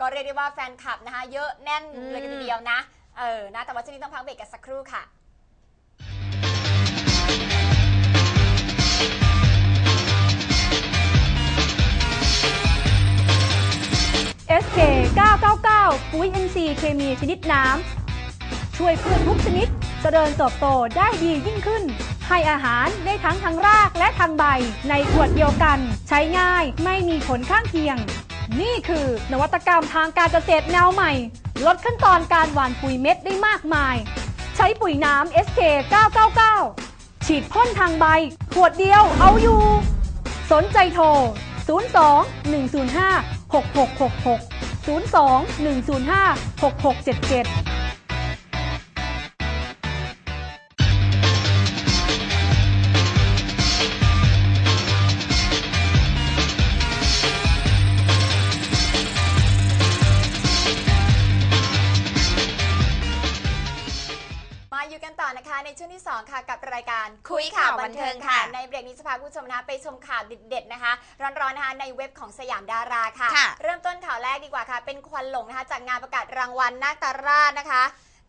ก็เรียกได้ว่าแฟนคลับนะคะ เยอะแน่นเลยกันทีเดียวนะ เออ นะ แต่ว่าช่วงนี้ต้องพักเบรกกันสักครู่ค่ะ SK 999 ปุ๋ย NC เคมีชนิดน้ำ ช่วยพืชทุกชนิดเจริญเติบโตได้ดียิ่งขึ้น ให้อาหารได้ทั้งทางรากและทางใบ ในขวดเดียวกัน ใช้ง่ายไม่มีผลข้างเคียง นี่คือนวัตกรรมทางการเกษตรแนวใหม่ ลดขั้นตอนการหว่านปุ๋ยเม็ดได้มากมาย ใช้ปุ๋ยน้ำ SK 999 ฉีดพ่นทางใบ ขวดเดียวเอาอยู่ สนใจโทร 02 105 6666 02 105 6677 กับรายการคุยข่าวบันเทิงค่ะ ในเบรกนี้จะพาคุณผู้ชมนะคะไปชมข่าวเด็ดๆนะคะ ร้อนๆนะคะในเว็บของสยามดาราค่ะค่ะ เริ่มต้นข่าวแรกดีกว่าค่ะ เป็นควันหลงนะคะจากงานประกาศรางวัลนาคราชนะคะ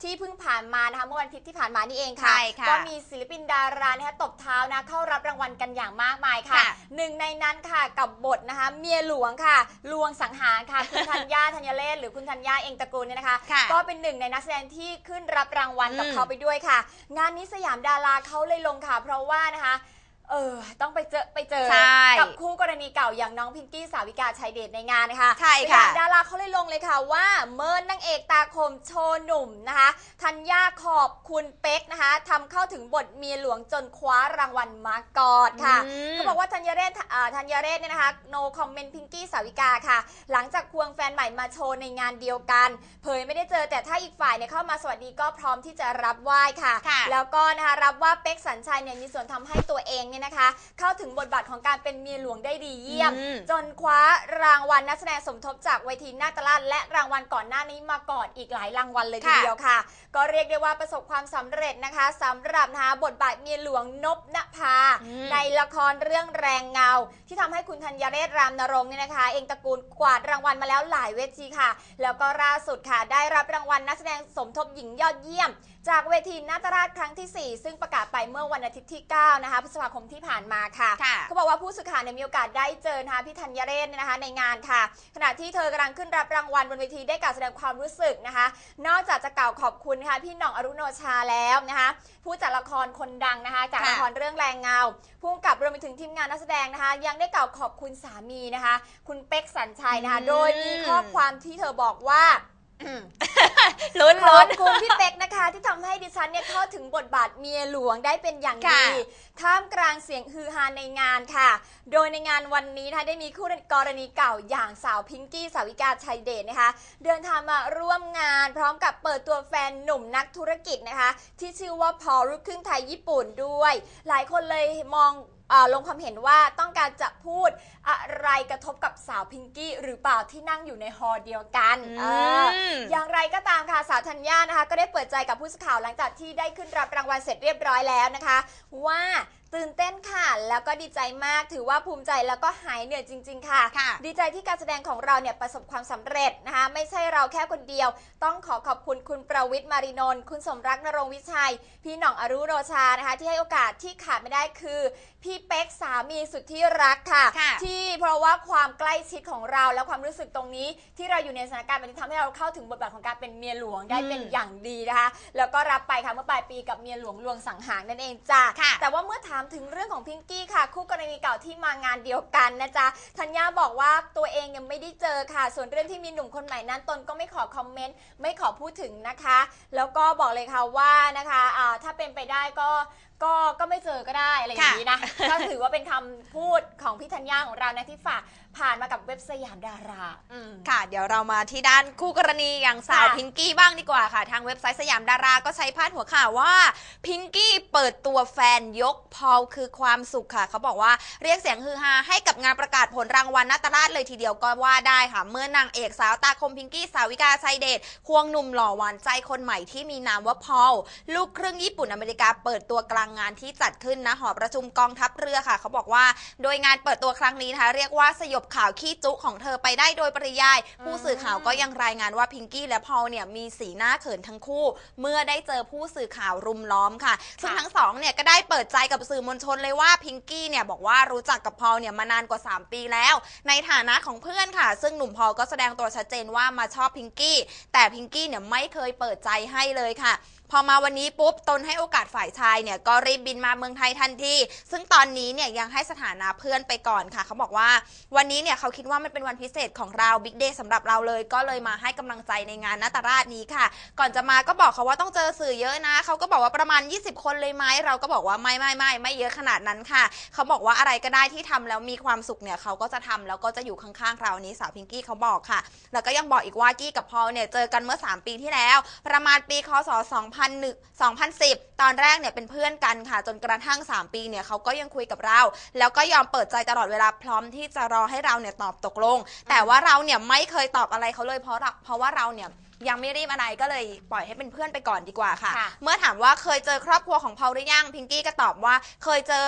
ที่เพิ่งผ่านมานะคะเมื่อวันอาทิตย์ที่ผ่านมานี่เองค่ะ ใช่ค่ะก็มีศิลปินดารานะคะตบเท้านะเข้ารับรางวัลกันอย่างมากมายค่ะ ค่ะหนึ่งในนั้นค่ะกับบทนะคะ เมียหลวงค่ะ ลวงสังหารค่ะคุณธัญญาธัญเลศหรือคุณธัญญาเองตระกูลเนี่ยนะคะ ค่ะก็เป็นหนึ่งในนักแสดงที่ขึ้นรับรางวัลกับอืม เขาไปด้วยค่ะ งานนี้สยามดาราเขาเลยลงค่ะ เพราะว่านะคะ เออ ต้องไปเจอไปเจอ ใช่กับคู่กรณีเก่าอย่างน้องพิงกี้สาวิกาชัยเดชในงานนะคะใช่สค่ะยามดาราเขาเลยลงเลยค่ะว่าเมินนางเอกตาคมโชว์หนุ่มนะคะธัญญาขอบคุณเป๊กนะคะทำเข้าถึงบทเมียหลวงจนคว้ารางวัลมากอดค่ะอืมเขาบอกว่าธัญเรศอ่าธัญเรศเนี่ยนะคะ no comment พิงกี้สาวิกาค่ะ หลังจากควงแฟนใหม่มาโชว์ในงานเดียวกัน เผยไม่ได้เจอแต่ถ้าอีกฝ่ายเนี่ยเข้ามาสวัสดีก็พร้อมที่จะรับไหว้ค่ะค่ะแล้วก็นะคะรับว่าเป๊กสัญชัยเนี่ยมีส่วนทำให้ตัวเองเนี่ยนะคะ เข้าถึงบทบาทของการเป็นเมียหลวงได้ดีเยี่ยม อืม จนคว้ารางวัลนักแสดงสมทบจากเวทีนาตราชและรางวัลก่อนหน้านี้มาก่อนอีกหลายรางวัลเลยทีค่ะ เดียวค่ะ ก็เรียกได้ว่าประสบความสำเร็จนะคะสำหรับนะคะบทบาทเมียหลวงนบนภาอืมในละครเรื่องแรงเงา ที่ทำให้คุณธัญเรศรามนรงค์เนี่ยนะคะ เองตระกูลกวาดรางวัลมาแล้วหลายเวทีค่ะ แล้วก็ล่าสุดค่ะ ได้รับรางวัลนักแสดงสมทบหญิงยอดเยี่ยม จากเวทีนาตราชครั้งที่ 4 ซึ่งประกาศไปเมื่อวันอาทิตย์ที่ 9 นะคะพฤษภาคมที่ผ่านมาค่ะค่ะเขาบอกว่าผู้สื่อข่าวเนี่ยมีโอกาสได้เจอนะคะพี่ธัญเรศเนี่ยนะคะในงานค่ะ ขณะที่เธอกำลังขึ้นรับรางวัลบนเวทีได้กล่าวแสดงความรู้สึกนะคะ นอกจากจะกล่าวขอบคุณนะคะพี่หน่องอรุโนชาแล้วนะคะ ผู้จัดละครคนดังนะคะจากค่ะละครเรื่องแรงเงาผู้กำกับรวมไปถึงทีมงานนักแสดงนะคะ ยังได้กล่าวขอบคุณสามีนะคะ คุณเป๊กสัญชัยนะคะอืมโดยมีข้อความที่เธอบอกว่า ลุ้นขอลุ้บน คุณพี่เป๊กนะคะที่ทำให้ดิฉันเนี่ยเข้าถึงบทบาทเมียหลวงได้เป็นอย่างค่ะดีท่ามกลางเสียงฮือฮาในงานค่ะ โดยในงานวันนี้นะคะได้มีคู่กรณีเก่าอย่างสาวพิงกี้สาวิกาชัยเดชนะคะ เดินทางมาร่วมงานพร้อมกับเปิดตัวแฟนหนุ่มนักธุรกิจนะคะ ที่ชื่อว่าพอลลูกครึ่งไทยญี่ปุ่นด้วย หลายคนเลยมองอา ลงความเห็นว่าต้องการจะพูดอะไรกระทบกับสาวพิงกี้หรือเปล่าที่นั่งอยู่ในฮอลล์เดียวกันอืมเอออย่างไรก็ตามค่ะสาวธัญญานะคะ ก็ได้เปิดใจกับผู้สื่อข่าวหลังจากที่ได้ขึ้นรับรางวัลเสร็จเรียบร้อยแล้วนะคะ ว่า ตื่นเต้นค่ะ แล้วก็ดีใจมากถือว่าภูมิใจแล้วก็หายเหนื่อยจริง ๆ ค่ะ ค่ะดีใจที่การแสดงของเราเนี่ยประสบความสำเร็จนะคะ ไม่ใช่เราแค่คนเดียว ต้องขอขอบคุณคุณประวิทย์มารินนท์คุณสมรักนรงค์วิชัย พี่หน่องอรุโรชานะคะ ที่ให้โอกาสที่ขาดไม่ได้คือ พี่เป๊กสามีสุดที่รักค่ะ ค่ะที่เพราะว่าความใกล้ชิดของเราและความรู้สึกตรงนี้ ที่เราอยู่ในสถานการณ์แบบนี้ทำให้เราเข้าถึงบทบาทของการเป็นเมียหลวงได้เป็นอืมอย่างดีนะคะ แล้วก็รับไปค่ะเมื่อปลายปีกับเมียหลวงลวงสังหารนั่นเองจ้าค่ะ แต่ว่าเมื่อถามถึงเรื่องของพิงกี้ค่ะ คู่กรณีเก่าที่มางานเดียวกันนะจ๊ะธัญญาบอกว่าตัวเองยังไม่ได้เจอค่ะ ส่วนเรื่องที่มีหนุ่มคนใหม่นั้นตนก็ไม่ขอคอมเมนต์ไม่ขอพูดถึงนะคะ แล้วก็บอกเลยค่ะว่านะคะะถ้าเป็นไปได้ก็ ก็ก็ไม่เจอก็ได้อะไรอย่างนี้นะ ก็ถือว่าเป็นคำพูดของพี่ธัญญาของเรานะที่ฝากผ่านมากับเว็บสยามดาราอืม ค่ะ เดี๋ยวเรามาที่ด้านคู่กรณีอย่างสาวค่ะ พิงกี้บ้างดีกว่าค่ะ ทางเว็บไซต์สยามดาราก็ใช้พาดหัวข่าวว่าพิงกี้เปิดตัวแฟนยกพอลคือความสุขค่ะ เขาบอกว่าเรียกเสียงฮือฮาให้กับงานประกาศผลรางวัลนาตราชเลยทีเดียวก็ว่าได้ค่ะ เมื่อนางเอกสาวตาคมพิงกี้สาวิกาชัยเดชควงหนุ่มหล่อหวานใจคนใหม่ที่มีนามว่าพอลลูกครึ่งญี่ปุ่นอเมริกาเปิดตัวกลางงงานที่จัดขึ้นนะหอประชุมกองทัพเรือค่ะ เขาบอกว่า โดยงานเปิดตัวครั้งนี้นะคะเรียกว่าสยบข่าวขี้จุของเธอไปได้โดยปริยาย ผู้สื่อข่าวก็ยังรายงานว่าพิงกี้และพอลเนี่ยมีสีหน้าเขินทั้งคู่ เมื่อได้เจอผู้สื่อข่าวรุมล้อมค่ะ ซึ่งทั้งสองเนี่ยก็ได้เปิดใจกับสื่อมวลชนเลยว่าพิงกี้เนี่ยบอกว่ารู้จักกับพอลเนี่ยมานานกว่า 3 ปีแล้ว ในฐานะของเพื่อนค่ะ ซึ่งหนุ่มพอลก็แสดงตัวชัดเจนว่ามาชอบพิงกี้แต่พิงกี้เนี่ยไม่เคยเปิดใจให้เลยค่ะ พอมาวันนี้ปุ๊บตนให้โอกาสฝ่ายชายเนี่ยก็รีบบินมาเมืองไทยทันที ซึ่งตอนนี้เนี่ยยังให้สถานะเพื่อนไปก่อนค่ะ เขาบอกว่าวันนี้เนี่ยเขาคิดว่ามันเป็นวันพิเศษของเราบิ๊กเดย์สำหรับเราเลย ก็เลยมาให้กำลังใจในงานนาตราชนี้ค่ะ ก่อนจะมาก็บอกเขาว่าต้องเจอสื่อเยอะนะ เขาก็บอกว่าประมาณ 20 คนเลยไหมเราก็บอกว่าไม่ไม่ไม่ไม่เยอะขนาดนั้นค่ะ เขาบอกว่าอะไรก็ได้ที่ทำแล้วมีความสุขเนี่ยเขาก็จะทำแล้วก็จะอยู่ข้างๆเรานี้สาวพิงกี้เขาบอกค่ะ แล้วก็ยังบอกอีกว่ากี้กับพอลเนี่ยเจอกันเมื่อ 3 ปีที่แล้ว ประมาณปีคศ2001 2010 ตอนแรกเนี่ยเป็นเพื่อนกันค่ะ จนกระทั่ง 3 ปีเนี่ยเขาก็ยังคุยกับเรา แล้วก็ยอมเปิดใจตลอดเวลาพร้อมที่จะรอให้เราเนี่ยตอบตกลง แต่ว่าเราเนี่ยไม่เคยตอบอะไรเขาเลยเพราะเราเพราะว่าเราเนี่ยยังไม่รีบอะไรก็เลยปล่อยให้เป็นเพื่อนไปก่อนดีกว่าค่ะ ค่ะ เมื่อถามว่าเคยเจอครอบครัวของพอลหรือยังพิงกี้ก็ตอบว่าเคยเจอ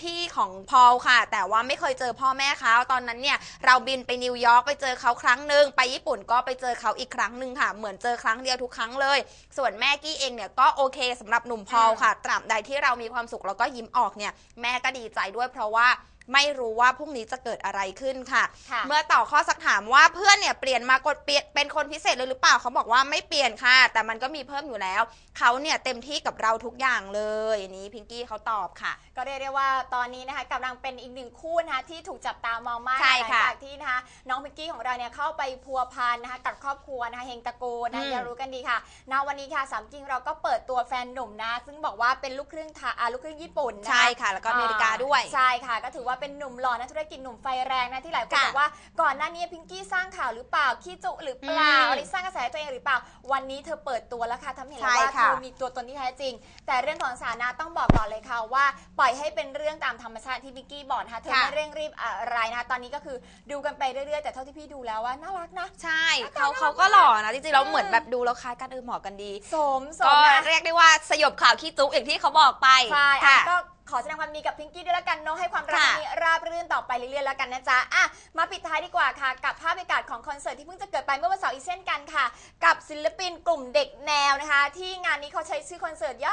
พี่ของพอลค่ะ แต่ว่าไม่เคยเจอพ่อแม่เขาตอนนั้นเนี่ยเราบินไปนิวยอร์กไปเจอเขาครั้งหนึ่งไปญี่ปุ่นก็ไปเจอเขาอีกครั้งหนึ่งค่ะ เหมือนเจอครั้งเดียวทุกครั้งเลย ส่วนแม่กี้เองเนี่ยก็โอเคสำหรับหนุ่มพอลค่ะตราบใดที่เรามีความสุขแล้วก็ยิ้มออกเนี่ยแม่ก็ดีใจด้วยเพราะว่า ไม่รู้ว่าพรุ่งนี้จะเกิดอะไรขึ้นค่ะ ค่ะ เมื่อต่อข้อสักถามว่าเพื่อนเนี่ยเปลี่ยนมากดเปลี่ยนเป็นคนพิเศษเลยหรือเปล่าเขาบอกว่าไม่เปลี่ยนค่ะ แต่มันก็มีเพิ่มอยู่แล้ว เขาเนี่ยเต็มที่กับเราทุกอย่างเลยอันนี้พิงกี้เขาตอบค่ะ ก็เรียกได้ว่าตอนนี้นะคะกำลังเป็นอีกหนึ่งคู่นะคะที่ถูกจับตามองมากใช่หลัค่ะจากที่นะคะน้องพิกกี้ของเราเนี่ยเข้าไปพัวพันนะคะกับครอบครัวนะคะเฮงตระกูลนะอืมจะรู้กันดีค่ะณวันนี้ค่ะสามกิ้งเราก็เปิดตัวแฟนหนุ่มนะ ซึ่งบอกว่าเป็นลูกครึ่งไทยอ่าลูกครึ่งญี่ปุ่นนะคะ ใช่ค่ะ แล้วก็อเมริกาด้วย ใช่ค่ะ ก็ถือว่าเป็นหนุ่มหล่อนักธุรกิจหนุ่มไฟแรงนะที่หลายคนค่ะบอกว่าก่อนหน้านี้พิงกี้สร้างข่าวหรือเปล่าขี้จุหรือเปล่าอืมอะไรสร้างกระแสให้ตัวเองหรือเปล่า วันนี้เธอเปิดตัวแล้วค่ะทำให้เห็นแล้วใช่ว่าเธค่ะ อมีตัวตนที่แท้จริง แต่เรื่องของสถานะต้องบอกก่อนเลยค่ะว่า ปล่อยให้เป็นเรื่องตามธรรมชาติที่พิงกี้บอกนะคะเธอค่ะไม่เร่งรีบอะไรนะคะตอนนี้ก็คือดูกันไปเรื่อยๆ แต่เท่าที่พี่ดูแล้วว่าน่ารักนะใช่เขาเขาก็หล่อนะจริงๆเราเหมือนแบบดูแล้วคล้ายกันเออเหมาะกันดี สมสก็มนะ เรียกได้ว่าสยบข่าวขี้จุกอย่างที่เขาบอกไปใช่ค่ะอะ ก็ข อแสดงความยินดีกับพิงกี้ด้วยละกันเนาะให้ความรักค่ะ นี้ราบรื่นต่อไปเรื่อยๆแล้วกันนะจ๊ะอะมาปิดท้ายดีกว่าค่ะ กับภาพบรรยากาศของคอนเสิร์ตที่เพิ่งจะเกิดไปเมื่อวันเสาร์อีกเช่นกันค่ะ กับศิลปินกลุ่มเด็กแนวนะคะ ที่งานนี้เขาใช้ชื่อคอนเสิร์ตย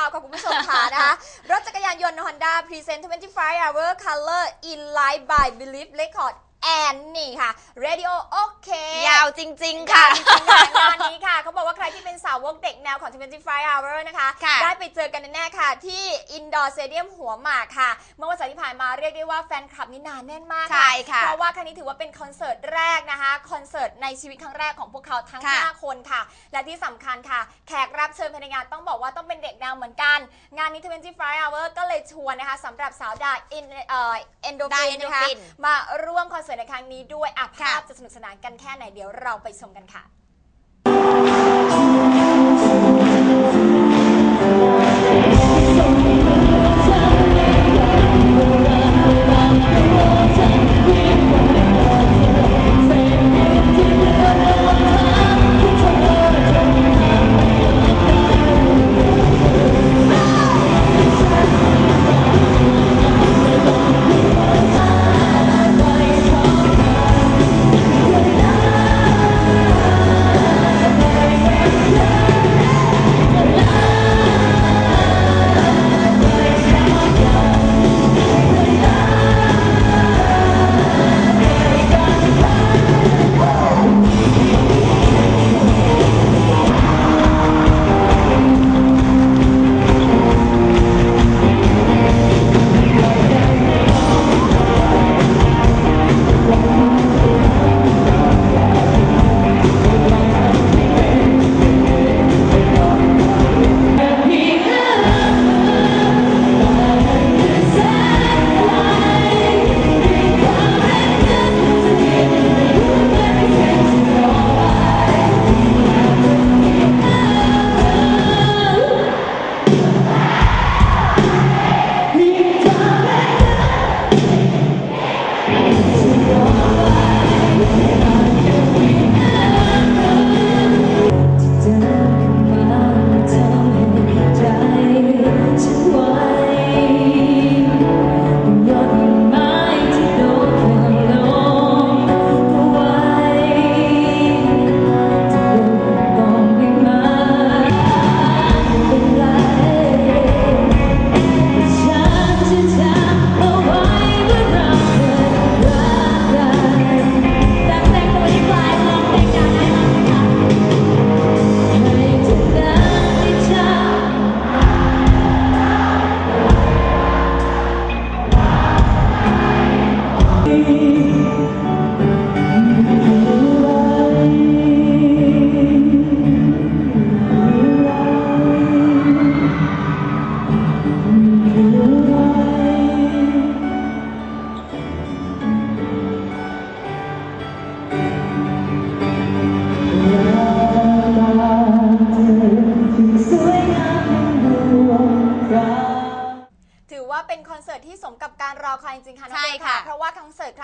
าวๆค่ะคุณผู้ชมค่ะนะคะ รถจักรยานยนต์ Honda Present 25 Hour Color in Light by Believe Record and นี่ค่ะ Radio OK ยาวจริงๆค่ะจริง ๆ ค่ะ งานนี้ค่ะเขาบอกว่าใครที่เป็นสาวกเด็กแนวของ 25 Hour นะคะ ค่ะ ได้ไปเจอกันแน่ๆค่ะ ที่ Indoor Stadium หัวหมากค่ะ เมื่อวันเสาร์ที่ผ่านมาเรียกได้ว่าแฟนคลับนี่หนานแน่นมากใช่ค่ะ เพราะว่าครั้งนี้ถือว่าเป็นคอนเสิร์ตแรกนะคะ คอนเสิร์ตในชีวิตครั้งแรกของพวกเขาทั้ง ค่ะ5 คนค่ะ และที่สำคัญค่ะ แขกรับเชิญภายในงานต้องบอกว่าต้องเป็นเด็กแนวเหมือนกัน งานนี้25 Hour ก็เลยชวนนะคะสำหรับสาวดาอินเอ่อเอนโดได้ฟินนะคะ endorphin มาร่วมคอนเสิร์ตในครั้งนี้ด้วยอะค่ะภาพจะสนุกสนานกันแค่ไหนเดี๋ยวเราไปชมกันค่ะ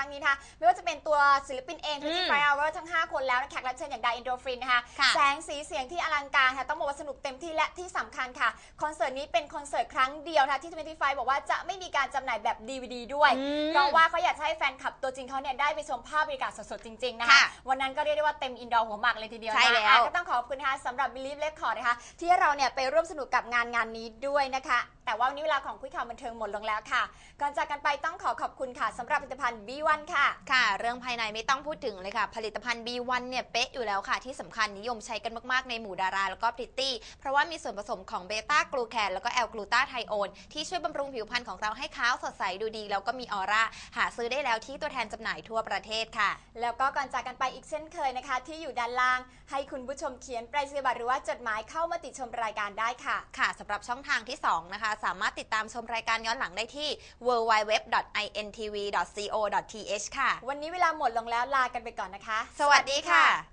ร์ตครั้งนี้นะคะไม่ว่าจะเป็นตัวศิลปินเองอืมที่ไฟเอาว่าทั้ง 5 คนแล้วและแขกรับเชิญอย่างไดอินโดฟินนะคะค่ะแสงสีเสียงที่อลังการค่ะต้องบอกว่าสนุกเต็มที่และที่สำคัญค่ะ คอนเสิร์ตนี้เป็นคอนเสิร์ตครั้งเดียวนะคะที่ 25 บอกว่าจะไม่มีการจำหน่ายแบบ DVD ด้วย อืมเพราะว่าเขาอยากจะให้แฟนคลับตัวจริงเขาเนี่ยได้ไปชมภาพบรรยากาศสดๆจริงๆนะคะค่ะวันนั้นก็เรียกได้ว่าเต็มอินดอร์หัวหมากเลยทีเดียวนะใช่แล้ว อะก็ต้องขอบคุณนะคะสำหรับ Believe Record นะคะที่เราเนี่ยไปร่วมสนุกกับงานงานนี้ด้วยนะคะแต่ว่าวันนี้เวลาของคุยข่าวบันเทิงหมดลงแล้วค่ะ ก่อนจากกันไปต้องขอขอบคุณค่ะสำหรับผลิตภัณฑ์ B1 ค่ะ ค่ะ เรื่องภายในไม่ต้องพูดถึงเลยค่ะ ผลิตภัณฑ์ B1 เนี่ยเป๊ะอยู่แล้วค่ะ ที่สำคัญนิยมใช้กันมาก ๆ ในหมู่ดาราแล้วก็พริตตี้ เพราะว่ามีส่วนผสมของเบต้ากลูแคนแล้วก็แอลกลูตาไทโอนที่ช่วยบำรุงผิวพรรณของเราให้ขาวสดใสดูดี แล้วก็มีออร่า หาซื้อได้แล้วที่ตัวแทนจำหน่ายทั่วประเทศค่ะ แล้วก็ก่อนจากกันไปอีกเช่นเคยนะคะ ที่อยู่ด้านล่าง ให้คุณผู้ชมเขียนไปรษณียบัตรหรือว่าจดหมายเข้ามาติดชมรายการได้ค่ะ ค่ะสำหรับช่องทางที่ 2 นะคะสามารถติดตามชมรายการย้อนหลังได้ที่ www.intv.co.th ค่ะ วันนี้เวลาหมดลงแล้วลากันไปก่อนนะคะ สวัสดีค่ะ